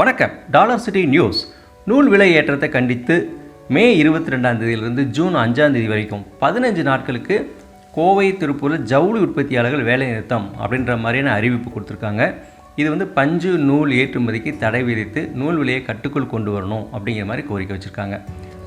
வணக்கம். Dollar city news. நூல் விலை ஏற்றத்தை கண்டித்து மே இருபத்தி ரெண்டாம் தேதியிலிருந்து ஜூன் அஞ்சாம் தேதி வரைக்கும் பதினஞ்சு நாட்களுக்கு கோவை திருப்பூரில் ஜவுளி உற்பத்தியாளர்கள் வேலை நிறுத்தம் அப்படின்ற மாதிரியான அறிவிப்பு கொடுத்துருக்காங்க. இது வந்து பஞ்சு நூல் ஏற்றுமதிக்கு தடை விதித்து நூல் விலையை கட்டுக்குள் கொண்டு வரணும் அப்படிங்கிற மாதிரி கோரிக்கை வச்சுருக்காங்க.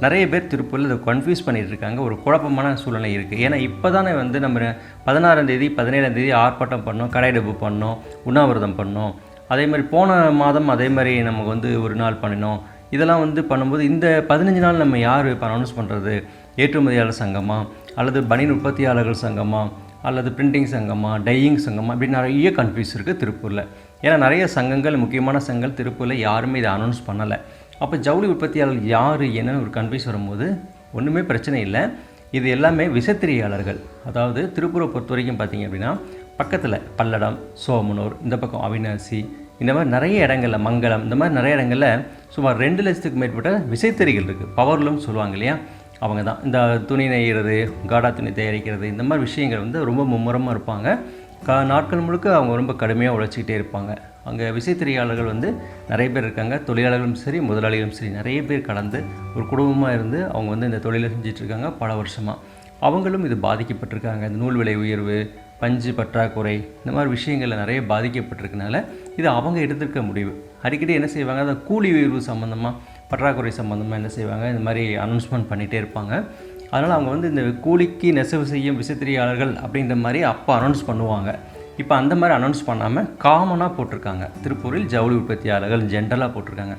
நிறைய பேர் திருப்பூரில் இதை கன்ஃபியூஸ் பண்ணிகிட்டு இருக்காங்க. ஒரு குழப்பமான சூழ்நிலை இருக்குது ஏன்னா இப்போ தானே வந்து நம்ம பதினாறாம் தேதி பதினேழாம் தேதி ஆர்ப்பாட்டம் பண்ணோம் கடையெடுப்பு பண்ணோம் உண்ணாவிரதம் பண்ணோம். அதே மாதிரி போன மாதம் அதே மாதிரி நமக்கு வந்து ஒரு நாள் பண்ணினோம். இதெல்லாம் வந்து பண்ணும்போது இந்த பதினஞ்சு நாள் நம்ம யார் இப்போ அனௌன்ஸ் பண்ணுறது ஏற்றுமதியாளர் சங்கமா? அல்லது பனியன் உற்பத்தியாளர்கள் சங்கமா? அல்லது பிரிண்டிங் சங்கமா? டையிங் சங்கமா? இப்படி நிறைய கன்ஃபியூஸ் இருக்குது திருப்பூரில். ஏன்னா நிறைய சங்கங்கள் முக்கியமான சங்கங்கள் திருப்பூரில் யாருமே இதை அனௌன்ஸ் பண்ணலை. அப்போ ஜவுளி உற்பத்தியாளர் யார்? என்னன்னு ஒரு கன்ஃபியூஸ் வரும்போது ஒன்றுமே பிரச்சனை இல்லை. இது எல்லாமே விசைத்திரியாளர்கள். அதாவது திருப்பூரை பொறுத்த வரைக்கும் பார்த்தீங்க அப்படின்னா பக்கத்தில் பல்லடம் சோமனூர் இந்த பக்கம் அவினாசி இந்த மாதிரி நிறைய இடங்கள்ல மங்களம் இந்த மாதிரி நிறைய இடங்களில் சுமார் ரெண்டு லட்சத்துக்கு மேற்பட்ட விசைத்தறிகள் இருக்குது பவர்லூம் சொல்லுவாங்க இல்லையா? அவங்க தான் இந்த துணி நெய்கிறது காடா துணி தயாரிக்கிறது இந்த மாதிரி விஷயங்கள் வந்து ரொம்ப மும்முரமாக இருப்பாங்க. கா நாட்கள் முழுக்க அவங்க ரொம்ப கடுமையாக உழைச்சிக்கிட்டே இருப்பாங்க. அங்கே விசைத்தறியாளர்கள் வந்து நிறைய பேர் இருக்காங்க. தொழிலாளர்களும் சரி முதலாளிகளும் சரி நிறைய பேர் கலந்து ஒரு குடும்பமாக இருந்து அவங்க வந்து இந்த தொழிலை செஞ்சிட்ருக்காங்க பல வருஷமாக அவங்களும் இது பாதிக்கப்பட்டிருக்காங்க. இந்த நூல் விலை உயர்வு பஞ்சு பற்றாக்குறை இந்த மாதிரி விஷயங்களில் நிறைய பாதிக்கப்பட்டிருக்கனால இது அவங்க எடுத்திருக்க முடிவு. அடிக்கடி என்ன செய்வாங்க? அந்த கூலி உயர்வு சம்மந்தமாக பற்றாக்குறை சம்மந்தமாக என்ன செய்வாங்க? இந்த மாதிரி அனௌன்ஸ்மெண்ட் பண்ணிகிட்டே இருப்பாங்க. அதனால் அவங்க வந்து இந்த கூலிக்கு நெசவு செய்யும் விசைத்திரியாளர்கள் அப்படின்ற மாதிரி அப்போ அனௌன்ஸ் பண்ணுவாங்க. இப்போ அந்த மாதிரி அனௌன்ஸ் பண்ணாமல் காமனாக போட்டிருக்காங்க. திருப்பூரில் ஜவுளி உற்பத்தியாளர்கள் ஜென்ரலாக போட்டிருக்காங்க.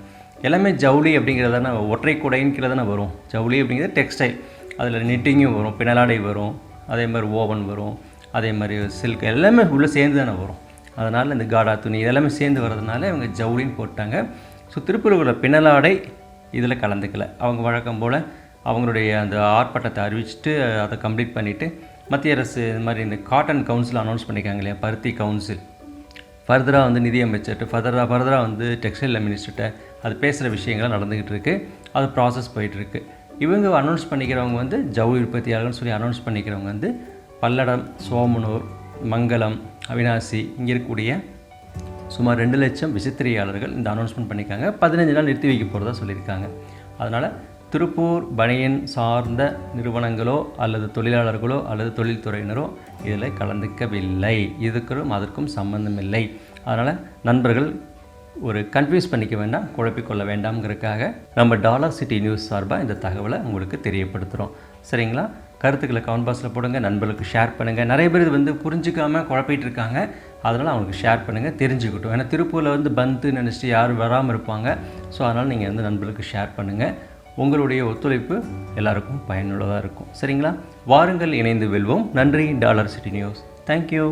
எல்லாமே ஜவுளி அப்படிங்கிறது தானே ஒற்றை குடைன்னு தானே வரும். ஜவுளி அப்படிங்கிறது டெக்ஸ்டைல் அதில் நெட்டிங்கும் வரும் பின்னலாடை வரும். அதே மாதிரி ஓவன் வரும். அதே மாதிரி சில்க் எல்லாமே உள்ளே சேர்ந்து தானே வரும். அதனால் இந்த காடா துணி இதெல்லாமே சேர்ந்து வர்றதுனால இவங்க ஜவுளின்னு போட்டாங்க. ஸோ திருப்பூருக்குள்ள பின்னலாடை இதில் கலந்துக்கல. அவங்க வழக்கம் போல் அவங்களுடைய அந்த ஆர்ப்பாட்டத்தை அறிவிச்சிட்டு அதை கம்ப்ளீட் பண்ணிவிட்டு மத்திய அரசு இந்த மாதிரி இந்த காட்டன் கவுன்சில் அனௌன்ஸ் பண்ணியிருக்காங்க இல்லையா? பருத்தி கவுன்சில் ஃபர்தராக வந்து நிதியமைச்சர்கிட்ட ஃபர்தராக ஃபர்தராக வந்து டெக்ஸ்டைல் மினிஸ்டர்கிட்ட அது பேசுகிற விஷயங்கள்லாம் நடந்துக்கிட்டு இருக்குது அது ப்ராசஸ் போயிட்டுருக்கு இவங்க அனௌன்ஸ் பண்ணிக்கிறவங்க வந்து ஜவுளி உற்பத்தியாளர்கள்னு சொல்லி அனௌன்ஸ் பண்ணிக்கிறவங்க வந்து பல்லடம் சோமனூர் மங்களம் அவினாசி இங்கே இருக்கக்கூடிய சுமார் ரெண்டு லட்சம் விசித்திரியாளர்கள் இந்த அனௌன்ஸ்மெண்ட் பண்ணியிருக்காங்க. பதினஞ்சு நாள் நிறுத்தி வைக்க போகிறதா சொல்லியிருக்காங்க. அதனால் திருப்பூர் பனியன் சார்ந்த நிறுவனங்களோ அல்லது தொழிலாளர்களோ அல்லது தொழில்துறையினரோ இதில் கலந்துக்கவில்லை. இதுக்கும் அதற்கும் சம்பந்தமில்லை அதனால் நண்பர்கள் ஒரு கன்ஃபியூஸ் பண்ணிக்க வேண்டாம் குழப்பிக்கொள்ள வேண்டாம்ங்கிறதுக்காக நம்ம டாலர் சிட்டி நியூஸ் சார்பாக இந்த தகவலை உங்களுக்கு தெரியப்படுத்துகிறோம் சரிங்களா? கருத்துக்களை கமெண்ட் பாக்ஸில் போடுங்க நண்பர்களுக்கு ஷேர் பண்ணுங்கள் நிறைய பேர் இது வந்து புரிஞ்சிக்காமல் குழப்பிட்டு இருக்காங்க. அதனால் அவங்களுக்கு ஷேர் பண்ணுங்கள் தெரிஞ்சுக்கிட்டோம். ஏன்னா திருப்பூரில் வந்து பந்து நினச்சிட்டு யாரும் வராமல் இருப்பாங்க. ஸோ அதனால் நீங்கள் வந்து நண்பர்களுக்கு ஷேர் பண்ணுங்கள் உங்களுடைய ஒத்துழைப்பு எல்லாருக்கும் பயனுள்ளதாக இருக்கும். சரிங்களா? வாருங்கள் இணைந்து வெல்வோம். நன்றி டாலர் சிட்டி நியூஸ். தேங்க்யூ